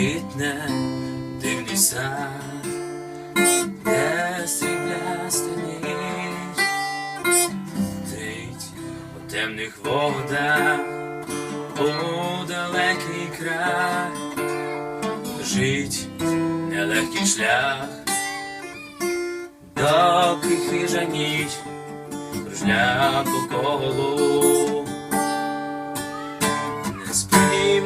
квітне дивний сад, де срібляста ніч трить у темних водах, у далекий край, жить нелегкий шлях, доки хижа ніч кружля по колу.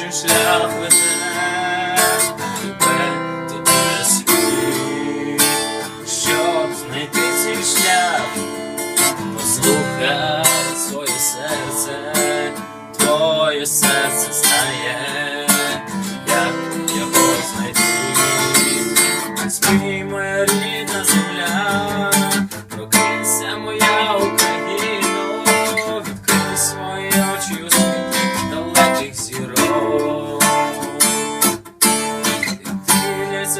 інший шлях веде туди світ, щоб знайти цей шлях, послухай своє серце, твоє серце знає,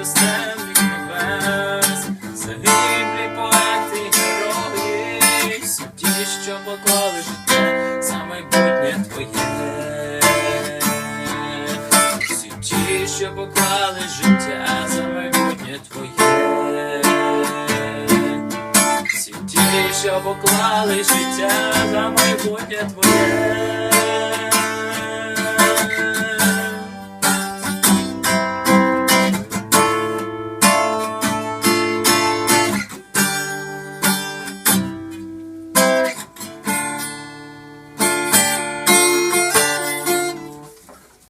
темних небес, загиблі поети ті, що поклали життя за майбутнє твоє. Всі ті, що поклали життя за майбутнє твоє. Всі ті, що поклали життя за майбутнє твоє.